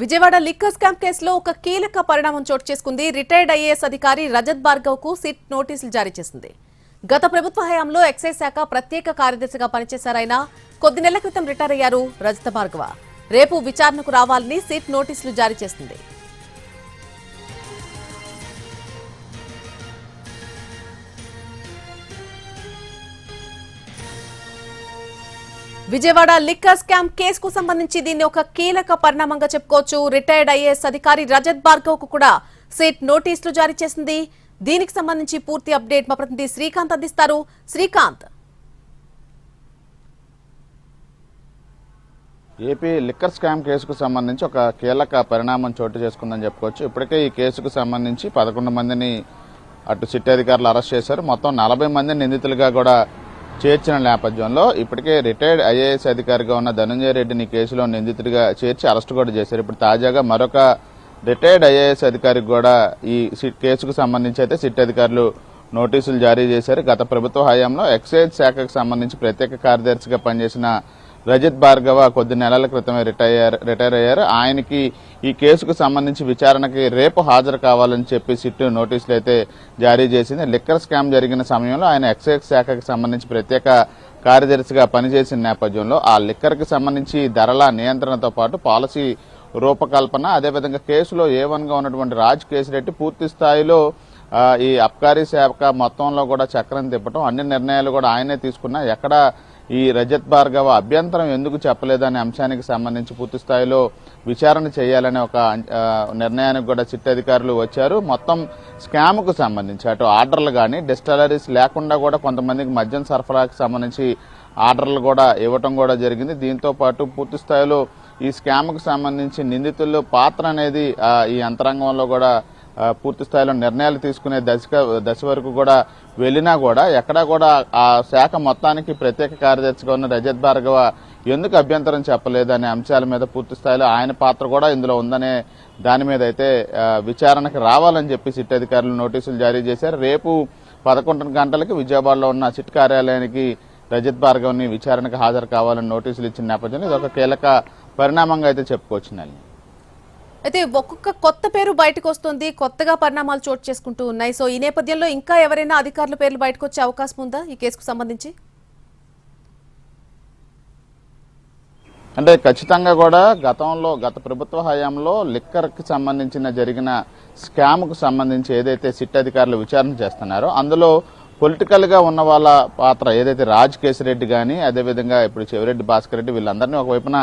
Vijayawada liquor scam కేసులో ఒక కీలక పరిణామం చోటు చేసుకుంది. రిటైర్డ్ ఐఏఎస్ అధికారి రజత్ భార్గవ్కు సిట్ నోటీసులు జారీ చేసింది. గత ప్రభుత్వ హయాంలో ఎక్సైజ్ శాఖ ప్రత్యేక కార్యదర్శిగా పనిచేశారాయన కొద్ది నెలల క్రితం రిటైర్ అయ్యారు రజత భార్గవ. రేపు విచారణకు రావాలని సిట్ నోటీసులు జారీ చేసింది. విజయవాడ లిక్కర్ స్కామ్ కేసుకు సంబంధించి దీన్ని ఒక కీలక పరిణామంగా చెప్పుకోవచ్చు. రిటైర్డ్ ఐఏఎస్ అధికారి రజత్ భార్గవ్కు కూడా సిట్ నోటీసులు జారీ చేసింది. దీనికి సంబంధించి పూర్తి అప్డేట్ మా ప్రతినిధి శ్రీకాంత్ అందిస్తారు. శ్రీకాంత్. ఏపీ లిక్కర్ స్కామ్ కేసుకు సంబంధించి ఒక కీలక పరిణామం చోటు చేసుకుందని చెప్పుకోవచ్చు. ఇప్పటికే ఈ కేసుకు సంబంధించి పదకొండు మందిని అటు సిట్ అధికారులు అరెస్ట్ చేశారు. మొత్తం నలభై మంది నిందితులుగా కూడా చేర్చిన నేపథ్యంలో ఇప్పటికే రిటైర్డ్ ఐఏఎస్ అధికారిగా ఉన్న ధనంజయ రెడ్డిని కేసులో నిందితుడిగా చేర్చి అరెస్ట్ కూడా చేశారు. ఇప్పుడు తాజాగా మరొక రిటైర్డ్ ఐఏఎస్ అధికారికి కూడా ఈ సిట్ కేసుకు సంబంధించి అయితే సిట్ అధికారులు నోటీసులు జారీ చేశారు. గత ప్రభుత్వ హయాంలో ఎక్సైజ్ శాఖకు సంబంధించి ప్రత్యేక కార్యదర్శిగా పనిచేసిన రజత్ భార్గవ కొద్ది నెలల క్రితమే రిటైర్ రిటైర్ అయ్యారు. ఆయనకి ఈ కేసుకు సంబంధించి విచారణకి రేపు హాజరు కావాలని చెప్పి సిట్ నోటీసులు అయితే జారీ చేసింది. లిక్కర్ స్కామ్ జరిగిన సమయంలో ఆయన ఎక్సైజ్ శాఖకు సంబంధించి ప్రత్యేక కార్యదర్శిగా పనిచేసిన నేపథ్యంలో ఆ లిక్కర్కి సంబంధించి ధరల నియంత్రణతో పాటు పాలసీ రూపకల్పన అదేవిధంగా కేసులో ఏ వన్గా ఉన్నటువంటి రాజ్ కేసిరెడ్డి పూర్తి స్థాయిలో ఈ అబ్కారీ శాఖ మొత్తంలో కూడా చక్రం తిప్పటం అన్ని నిర్ణయాలు కూడా ఆయనే తీసుకున్నా ఎక్కడ ఈ రజత్ భార్గవ అభ్యంతరం ఎందుకు చెప్పలేదనే అంశానికి సంబంధించి పూర్తి స్థాయిలో విచారణ చేయాలనే ఒక నిర్ణయానికి కూడా చిట్ అధికారులు వచ్చారు. మొత్తం స్కామ్కు సంబంధించి అటు ఆర్డర్లు కానీ డిస్టలరీస్ లేకుండా కూడా కొంతమందికి మద్యం సరఫరాకి సంబంధించి ఆర్డర్లు కూడా ఇవ్వటం కూడా జరిగింది. దీంతో పాటు పూర్తి స్థాయిలో ఈ స్కామ్కు సంబంధించి నిందితుల్లో పాత్ర అనేది ఈ యంత్రాంగంలో కూడా పూర్తి స్థాయిలో నిర్ణయాలు తీసుకునే దశ దశ వరకు కూడా వెళ్ళినా కూడా ఎక్కడా కూడా ఆ శాఖ మొత్తానికి ప్రత్యేక కార్యదర్శిగా ఉన్న రజత్ భార్గవ ఎందుకు అభ్యంతరం చెప్పలేదు అనే అంశాల మీద పూర్తి స్థాయిలో ఆయన పాత్ర కూడా ఇందులో ఉందనే దాని మీద అయితే విచారణకు రావాలని చెప్పి సిట్ అధికారులు నోటీసులు జారీ చేశారు. రేపు పదకొండు గంటలకి విజయవాడలో ఉన్న సిట్ కార్యాలయానికి రజత్ భార్గవ్ని విచారణకు హాజరు కావాలని నోటీసులు ఇచ్చిన నేపథ్యంలో ఇది ఒక కీలక పరిణామంగా అయితే చెప్పుకోవచ్చు నల్లి. అయితే ఒక్కొక్క కొత్త పేరు బయటకు వస్తుంది కొత్తగా పరిణామాలు చోటు చేసుకుంటూ ఉన్నాయి. సో ఈ నేపథ్యంలో ఇంకా ఎవరైనా అధికారుల పేర్లు బయటకు వచ్చే అవకాశం ఉందా ఈ కేసుకు సంబంధించి? అంటే ఖచ్చితంగా కూడా గతంలో గత ప్రభుత్వ హయాంలో లిక్కర్కి సంబంధించిన జరిగిన స్కామ్కు సంబంధించి ఏదైతే సిట్ అధికారులు విచారణ చేస్తున్నారో అందులో పొలిటికల్గా ఉన్న వాళ్ళ పాత్ర ఏదైతే రాజ్ కేసిరెడ్డి కానీ అదేవిధంగా ఇప్పుడు చెవిరెడ్డి భాస్కర్ రెడ్డి వీళ్ళందరినీ ఒకవైపున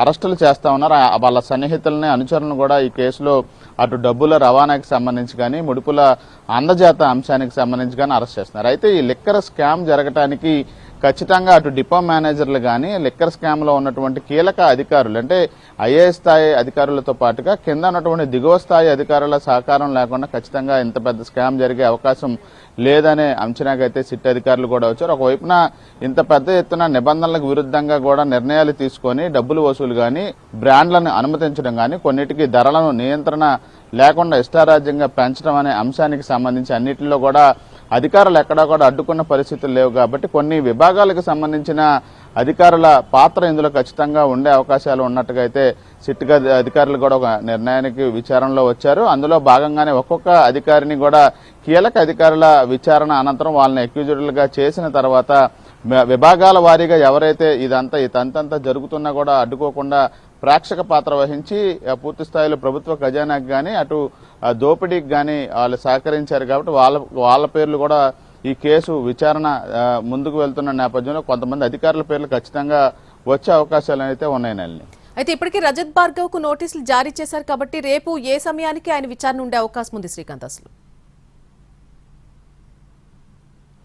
అరెస్టులు చేస్తా ఉన్నారు. వాళ్ళ సన్నిహితులని అనుచరులను కూడా ఈ కేసులో అటు డబ్బుల రవాణాకి సంబంధించి కానీ ముడుపుల అందజాత అంశానికి సంబంధించి కానీ అరెస్ట్ చేస్తున్నారు. అయితే ఈ లిక్కర్ స్కామ్ జరగటానికి ఖచ్చితంగా అటు డిపో మేనేజర్లు కానీ లిక్కర్ స్కామ్లో ఉన్నటువంటి కీలక అధికారులు అంటే ఐఏఎస్ స్థాయి అధికారులతో పాటుగా కింద ఉన్నటువంటి దిగువ స్థాయి అధికారుల సహకారం లేకుండా ఖచ్చితంగా ఇంత పెద్ద స్కామ్ జరిగే అవకాశం లేదనే అంచనాకైతే సిట్ అధికారులు కూడా వచ్చారు. ఒకవైపున ఇంత పెద్ద ఎత్తున నిబంధనలకు విరుద్ధంగా కూడా నిర్ణయాలు తీసుకొని డబ్బులు వసూలు కానీ బ్రాండ్లను అనుమతించడం కానీ కొన్నిటికి ధరలను నియంత్రణ లేకుండా ఇష్టారాజ్యంగా పెంచడం అనే అంశానికి సంబంధించి అన్నిటిలో కూడా అధికారులు ఎక్కడా కూడా అడ్డుకున్న పరిస్థితులు లేవు కాబట్టి కొన్ని విభాగాలకు సంబంధించిన అధికారుల పాత్ర ఇందులో ఖచ్చితంగా ఉండే అవకాశాలు ఉన్నట్టుగా అయితే సిట్ అధికారులు కూడా ఒక నిర్ణయానికి విచారణలో వచ్చారు. అందులో భాగంగానే ఒక్కొక్క అధికారిని కూడా కీలక అధికారుల విచారణ అనంతరం వాళ్ళని అక్యూజుడులుగా చేసిన తర్వాత విభాగాల వారీగా ఎవరైతే ఇదంతా ఈ తంతంతా జరుగుతున్నా కూడా అడ్డుకోకుండా ప్రేక్షక పాత్ర వహించి పూర్తి స్థాయిలో ప్రభుత్వ ఖజానాకి కానీ అటు దోపిడీకి కానీ వాళ్ళు సహకరించారు కాబట్టి వాళ్ళ వాళ్ళ పేర్లు కూడా ఈ కేసు విచారణ ముందుకు వెళ్తున్న నేపథ్యంలో కొంతమంది అధికారుల పేర్లు ఖచ్చితంగా వచ్చే అవకాశాలు అయితే ఉన్నాయి నల్ని అయితే ఇప్పటికే రజత్ భార్గవ్కు నోటీసులు జారీ చేశారు కాబట్టి రేపు ఏ సమయానికి ఆయన విచారణ ఉండే అవకాశం ఉంది శ్రీకాంత్ అసలు?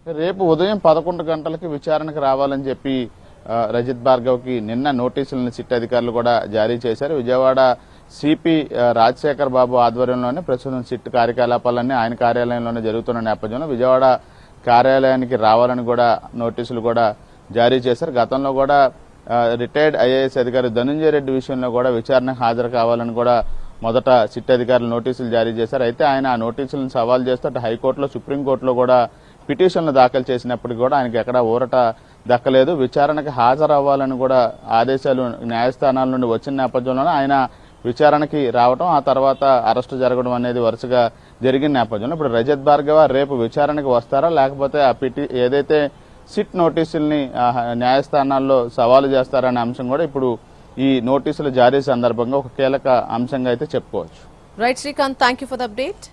రేపు ఉదయం పదకొండు గంటలకి విచారణకు రావాలని చెప్పి రజిత్ భార్గవ్కి నిన్న నోటీసులను సిట్ అధికారులు కూడా జారీ చేశారు. విజయవాడ సిపి రాజశేఖర్ బాబు ఆధ్వర్యంలోనే ప్రస్తుతం సిట్ కార్యకలాపాలన్నీ ఆయన కార్యాలయంలోనే జరుగుతున్న నేపథ్యంలో విజయవాడ కార్యాలయానికి రావాలని కూడా నోటీసులు కూడా జారీ చేశారు. గతంలో కూడా రిటైర్డ్ ఐఏఎస్ అధికారి ధనుంజయ రెడ్డి విషయంలో కూడా విచారణకు హాజరు కావాలని కూడా మొదట సిట్ అధికారులు నోటీసులు జారీ చేశారు. అయితే ఆయన ఆ నోటీసులను సవాల్ చేస్తూ అటు హైకోర్టులో సుప్రీంకోర్టులో కూడా పిటిషన్లు దాఖలు చేసినప్పటికీ కూడా ఆయనకి ఎక్కడా ఊరట దక్కలేదు. విచారణకు హాజరవ్వాలని కూడా ఆదేశాలు న్యాయస్థానాల నుండి వచ్చిన నేపథ్యంలోనే ఆయన విచారణకి రావడం ఆ తర్వాత అరెస్టు జరగడం అనేది వరుసగా జరిగిన నేపథ్యంలో. ఇప్పుడు రజత్ భార్గవ రేపు విచారణకి వస్తారా? లేకపోతే ఆ పిటి ఏదైతే సిట్ నోటీసుల్ని న్యాయస్థానాల్లో సవాలు చేస్తారనే అంశం కూడా ఇప్పుడు ఈ నోటీసుల జారీ సందర్భంగా ఒక కీలక అంశంగా అయితే చెప్పుకోవచ్చు. Right Srikanth thank you for the update